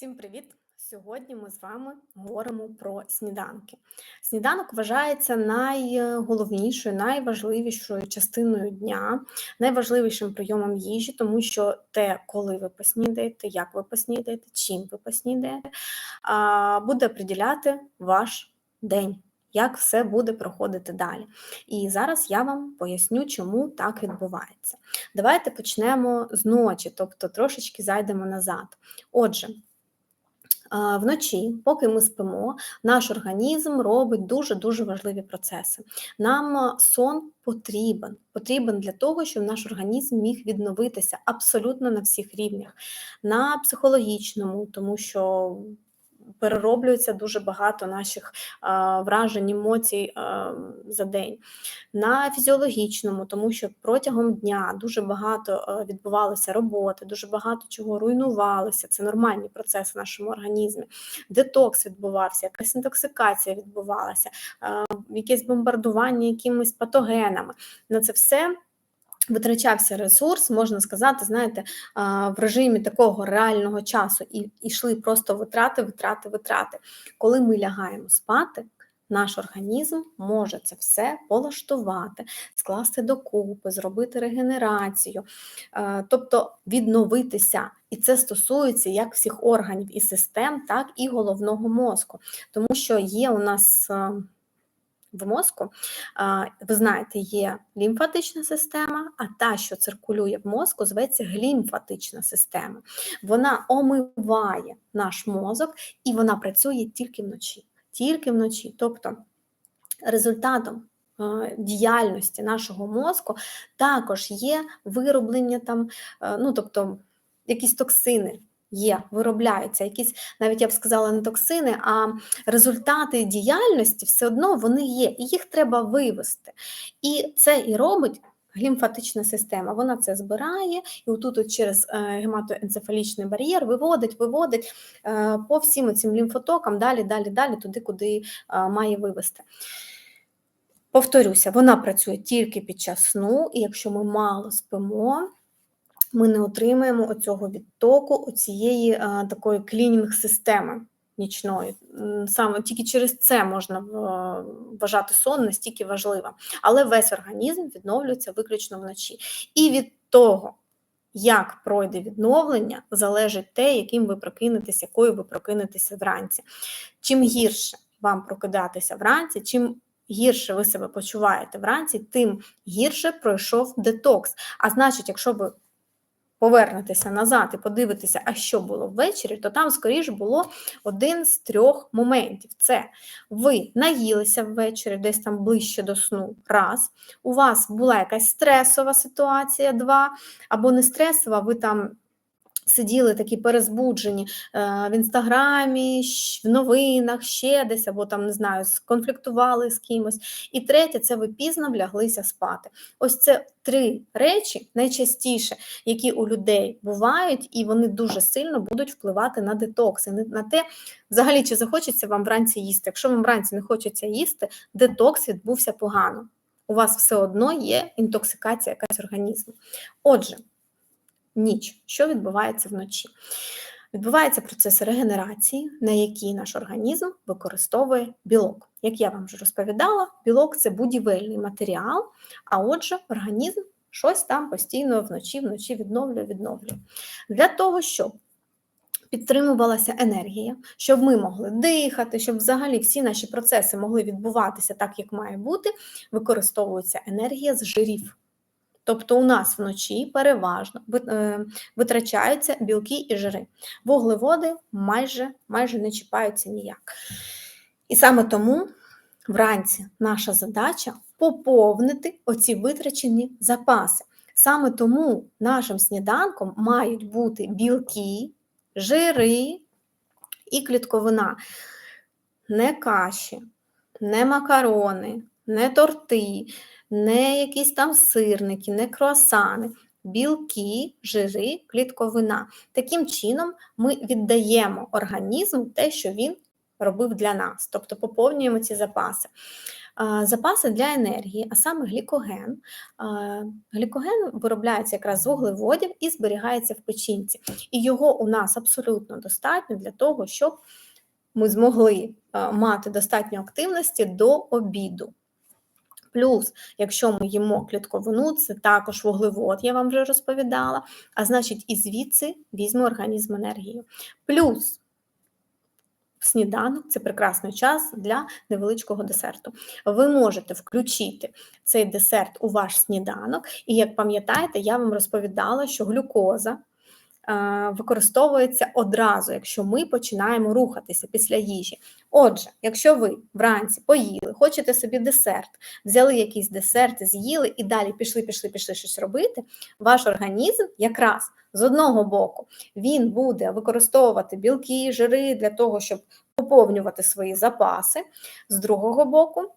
Всім привіт! Сьогодні ми з вами говоримо про сніданки. Сніданок вважається найголовнішою, найважливішою частиною дня, найважливішим прийомом їжі, тому що те, коли ви поснідаєте, як ви поснідаєте, чим ви поснідаєте, буде приділяти ваш день. Як все буде проходити далі. І зараз я вам поясню, чому так відбувається. Давайте почнемо з ночі, тобто трошечки зайдемо назад. Отже, Вночі, поки ми спимо, наш організм робить дуже-дуже важливі процеси. Нам сон потрібен. Потрібен для того, щоб наш організм міг відновитися абсолютно на всіх рівнях, на психологічному, тому що перероблюється дуже багато наших вражень, емоцій за день. На фізіологічному, тому що протягом дня дуже багато відбувалося роботи, дуже багато чого руйнувалося. Це нормальні процеси в нашому організмі. Детокс відбувався, якась інтоксикація відбувалася, якесь бомбардування якимись патогенами. На це все витрачався ресурс, можна сказати, знаєте, в режимі такого реального часу і йшли просто витрати, витрати, витрати. Коли ми лягаємо спати, наш організм може це все полаштувати, скласти докупи, зробити регенерацію, тобто відновитися. І це стосується як всіх органів і систем, так і головного мозку. Тому що є у нас в мозку, ви знаєте, є лімфатична система, а та, що циркулює в мозку, зветься глімфатична система. Вона омиває наш мозок і вона працює тільки вночі. Тільки вночі. Тобто результатом діяльності нашого мозку також є вироблення там, ну тобто якісь токсини є, виробляються якісь, навіть я б сказала, не токсини, а результати діяльності все одно вони є, і їх треба вивести. І це і робить. Глімфатична система, вона це збирає, і отут от через е, гематоенцефалічний бар'єр виводить, виводить е, по всім цим лімфотокам далі, далі, далі, туди, куди е, має вивести. Повторюся, вона працює тільки під час сну, і якщо ми мало спимо, ми не отримаємо оцього відтоку, оцієї а, такої клінінг-системи нічної. Саме тільки через це можна вважати сон настільки важливим. Але весь організм відновлюється виключно вночі. І від того, як пройде відновлення, залежить те, яким ви прокинетеся, якою ви прокинетеся вранці. Чим гірше вам прокидатися вранці, чим гірше ви себе почуваєте вранці, тим гірше пройшов детокс. А значить, якщо ви повернетеся назад і подивитися, а що було ввечері, то там, скоріш, було один з трьох моментів. Це ви наїлися ввечері, десь там ближче до сну, раз. У вас була якась стресова ситуація, два, або не стресова, ви там сиділи такі перезбуджені е, в інстаграмі, в новинах, ще десь, або там, не знаю, сконфліктували з кимось. І третє, це ви пізно вляглися спати. Ось це три речі найчастіше, які у людей бувають, і вони дуже сильно будуть впливати на детокси, на те, взагалі, чи захочеться вам вранці їсти. Якщо вам вранці не хочеться їсти, детокс відбувся погано. У вас все одно є інтоксикація якась організму. Отже, ніч, що відбувається вночі. Відбувається процес регенерації, на який наш організм використовує білок. Як я вам вже розповідала, білок це будівельний матеріал, а отже, організм щось там постійно вночі, вночі відновлює, відновлює. Для того, щоб підтримувалася енергія, щоб ми могли дихати, щоб взагалі всі наші процеси могли відбуватися так, як має бути, використовується енергія з жирів. Тобто у нас вночі переважно е, витрачаються білки і жири. Вуглеводи майже, майже не чіпаються ніяк. І саме тому вранці наша задача поповнити оці витрачені запаси. Саме тому нашим сніданком мають бути білки, жири і клітковина, не каші, не макарони, не торти не якісь там сирники, не круасани, білки, жири, клітковина. Таким чином, ми віддаємо організму те, що він робив для нас, тобто поповнюємо ці запаси. Запаси для енергії, а саме глікоген. Глікоген виробляється якраз з вуглеводів і зберігається в печінці. І його у нас абсолютно достатньо для того, щоб ми змогли мати достатньо активності до обіду. Плюс, якщо ми їмо клітковину, це також вуглевод, я вам вже розповідала, а значить, і звідси візьме організм енергію. Плюс сніданок це прекрасний час для невеличкого десерту. Ви можете включити цей десерт у ваш сніданок, і як пам'ятаєте, я вам розповідала, що глюкоза. Використовується одразу, якщо ми починаємо рухатися після їжі. Отже, якщо ви вранці поїли, хочете собі десерт, взяли якийсь десерт, з'їли і далі пішли, пішли, пішли щось робити, ваш організм якраз з одного боку він буде використовувати білки, жири для того, щоб поповнювати свої запаси, з другого боку.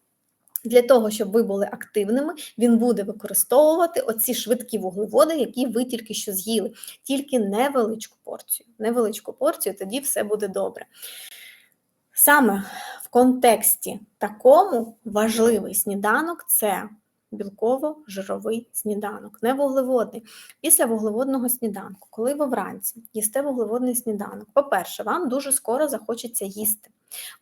Для того, щоб ви були активними, він буде використовувати оці швидкі вуглеводи, які ви тільки що з'їли, тільки невеличку порцію. Невеличку порцію, тоді все буде добре. Саме в контексті такому важливий сніданок це білково-жировий сніданок, не вуглеводний. Після вуглеводного сніданку, коли ви вранці їсте вуглеводний сніданок, по-перше, вам дуже скоро захочеться їсти.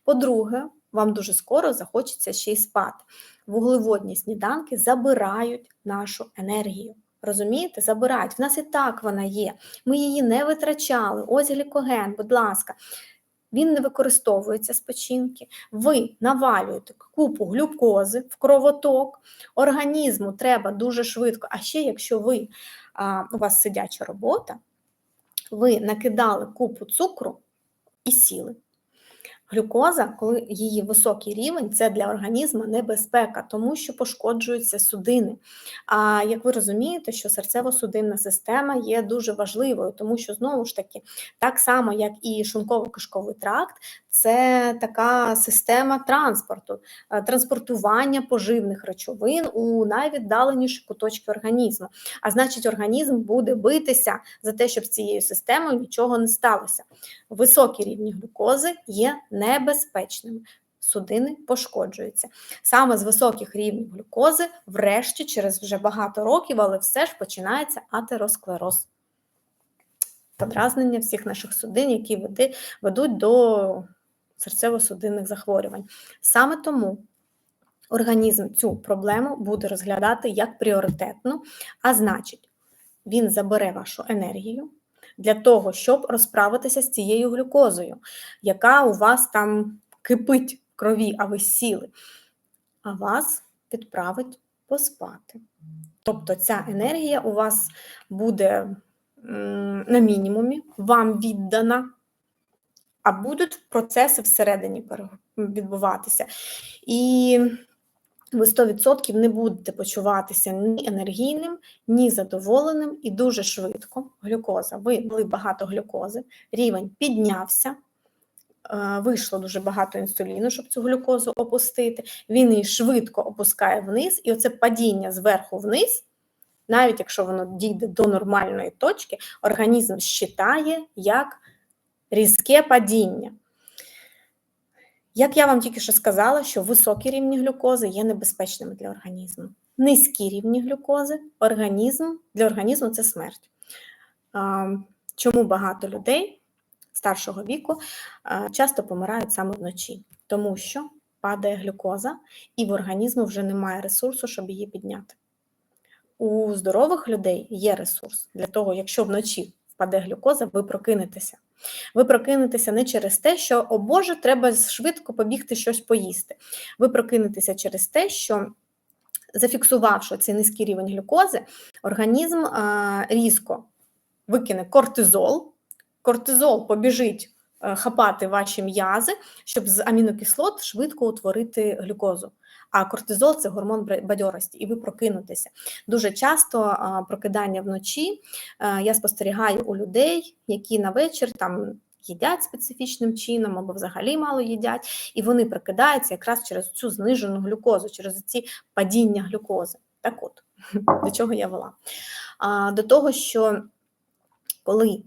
По-друге, вам дуже скоро захочеться ще й спати. Вуглеводні сніданки забирають нашу енергію. Розумієте, забирають. В нас і так вона є. Ми її не витрачали. Ось глікоген, будь ласка, він не використовується з печінки. Ви навалюєте купу глюкози в кровоток, організму треба дуже швидко. А ще якщо ви, а, у вас сидяча робота, ви накидали купу цукру і сіли. Глюкоза, коли її високий рівень, це для організму небезпека, тому що пошкоджуються судини. А як ви розумієте, що серцево-судинна система є дуже важливою, тому що знову ж таки, так само як і шунково кишковий тракт, це така система транспорту, е, транспортування поживних речовин у найвіддаленіші куточки організму. А значить, організм буде битися за те, щоб з цією системою нічого не сталося. Високі рівні глюкози є небезпечними. Судини пошкоджуються. Саме з високих рівнів глюкози, врешті, через вже багато років, але все ж починається атеросклероз. Подразнення всіх наших судин, які ведуть до серцево-судинних захворювань. Саме тому організм цю проблему буде розглядати як пріоритетну, а значить, він забере вашу енергію для того, щоб розправитися з цією глюкозою, яка у вас там кипить в крові, а ви сіли, а вас відправить поспати. Тобто ця енергія у вас буде на мінімумі, вам віддана а будуть процеси всередині відбуватися. І ви 100% не будете почуватися ні енергійним, ні задоволеним, і дуже швидко глюкоза. Ви були багато глюкози, рівень піднявся. Е, вийшло дуже багато інсуліну, щоб цю глюкозу опустити. Він її швидко опускає вниз, і оце падіння зверху вниз, навіть якщо воно дійде до нормальної точки, організм считає як різке падіння. Як я вам тільки що сказала, що високі рівні глюкози є небезпечними для організму. Низькі рівні глюкози організм, для організму це смерть. Чому багато людей старшого віку часто помирають саме вночі? Тому що падає глюкоза, і в організму вже немає ресурсу, щоб її підняти. У здорових людей є ресурс для того, якщо вночі впаде глюкоза, ви прокинетеся. Ви прокинетеся не через те, що, о Боже, треба швидко побігти щось поїсти. Ви прокинетеся через те, що. Зафіксувавши цей низький рівень глюкози, організм різко викине кортизол, кортизол побіжить хапати ваші м'язи, щоб з амінокислот швидко утворити глюкозу. А кортизол це гормон бадьорості, і ви прокинутеся. Дуже часто прокидання вночі я спостерігаю у людей, які на вечір там. Їдять специфічним чином або взагалі мало їдять, і вони прокидаються якраз через цю знижену глюкозу, через ці падіння глюкози. Так от, до чого я вела? А, До того, що коли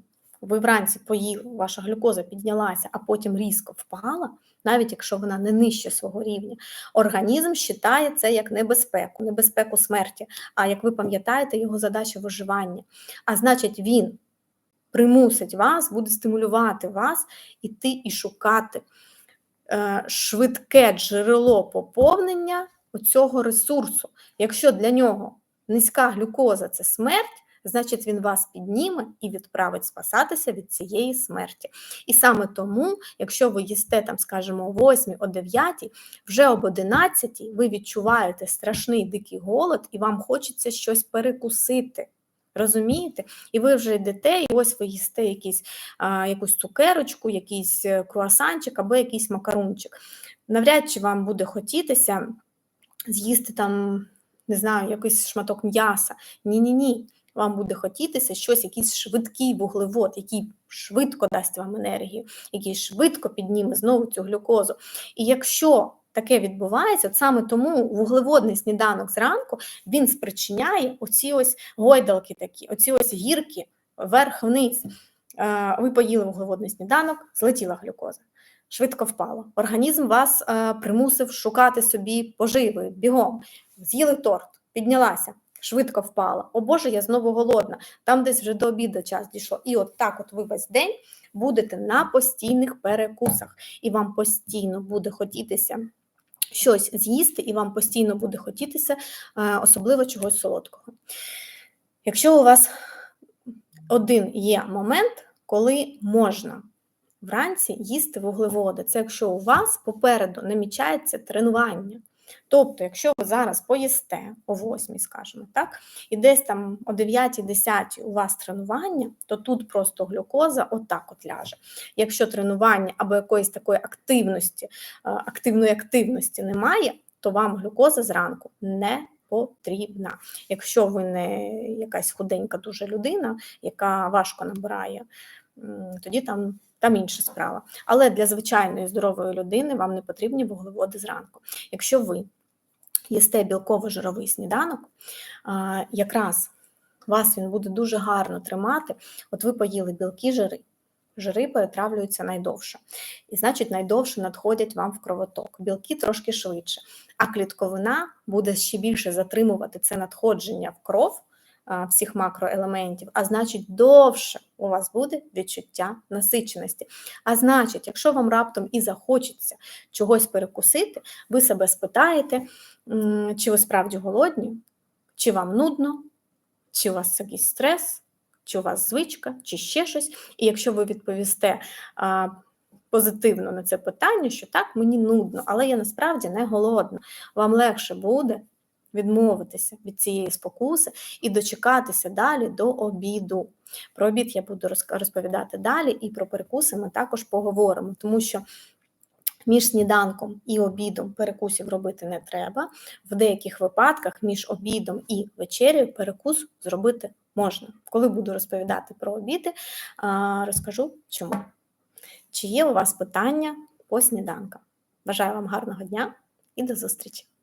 ви вранці поїли, ваша глюкоза піднялася, а потім різко впала, навіть якщо вона не нижче свого рівня, організм вважає це як небезпеку, небезпеку смерті. А як ви пам'ятаєте, його задача виживання. А значить, він примусить вас, буде стимулювати вас іти і шукати е, швидке джерело поповнення цього ресурсу. Якщо для нього низька глюкоза це смерть, значить він вас підніме і відправить спасатися від цієї смерті. І саме тому, якщо ви їсте там, скажімо, о 8, о 9, вже об 11 ви відчуваєте страшний дикий голод, і вам хочеться щось перекусити. Розумієте? І ви вже йдете, і ось ви їсте якісь, а, якусь цукерочку, якийсь е, круасанчик або якийсь макарунчик. Навряд чи вам буде хотітися з'їсти там, не знаю, якийсь шматок м'яса. Ні-ні ні. Вам буде хотітися щось, якийсь швидкий вуглевод, який швидко дасть вам енергію, який швидко підніме знову цю глюкозу. І якщо таке відбувається, от саме тому вуглеводний сніданок зранку він спричиняє оці ось гойдалки такі, оці ось гірки вверх-вниз. Е, Ви поїли вуглеводний сніданок, злетіла глюкоза. Швидко впала. Організм вас е, примусив шукати собі поживи бігом. З'їли торт, піднялася, швидко впала. О Боже, я знову голодна. Там десь вже до обіду час дійшло. І от так, от ви весь день будете на постійних перекусах, і вам постійно буде хотітися щось з'їсти, і вам постійно буде хотітися, е, особливо чогось солодкого. Якщо у вас один є момент, коли можна вранці їсти вуглеводи, це якщо у вас попереду намічається тренування. Тобто, якщо ви зараз поїсте о 8, скажімо, так, і десь там о 9-10 у вас тренування, то тут просто глюкоза отак от ляже. Якщо тренування або якоїсь такої активності, активної активності немає, то вам глюкоза зранку не потрібна. Якщо ви не якась худенька дуже людина, яка важко набирає, тоді там там інша справа. Але для звичайної здорової людини вам не потрібні вуглеводи зранку. Якщо ви їсте білково-жировий сніданок, якраз вас він буде дуже гарно тримати. От ви поїли білки, жири. Жири перетравлюються найдовше. І, значить, найдовше надходять вам в кровоток. Білки трошки швидше. А клітковина буде ще більше затримувати це надходження в кров всіх макроелементів, а значить, довше у вас буде відчуття насиченості. А значить, якщо вам раптом і захочеться чогось перекусити, ви себе спитаєте, чи ви справді голодні, чи вам нудно, чи у вас якийсь стрес, чи у вас звичка, чи ще щось. І якщо ви відповісте позитивно на це питання, що так, мені нудно, але я насправді не голодна, вам легше буде відмовитися від цієї спокуси і дочекатися далі до обіду. Про обід я буду розповідати далі, і про перекуси ми також поговоримо, тому що. Між сніданком і обідом перекусів робити не треба. В деяких випадках між обідом і вечерею перекус зробити можна. Коли буду розповідати про обіди, розкажу чому. Чи є у вас питання по сніданкам? Бажаю вам гарного дня і до зустрічі!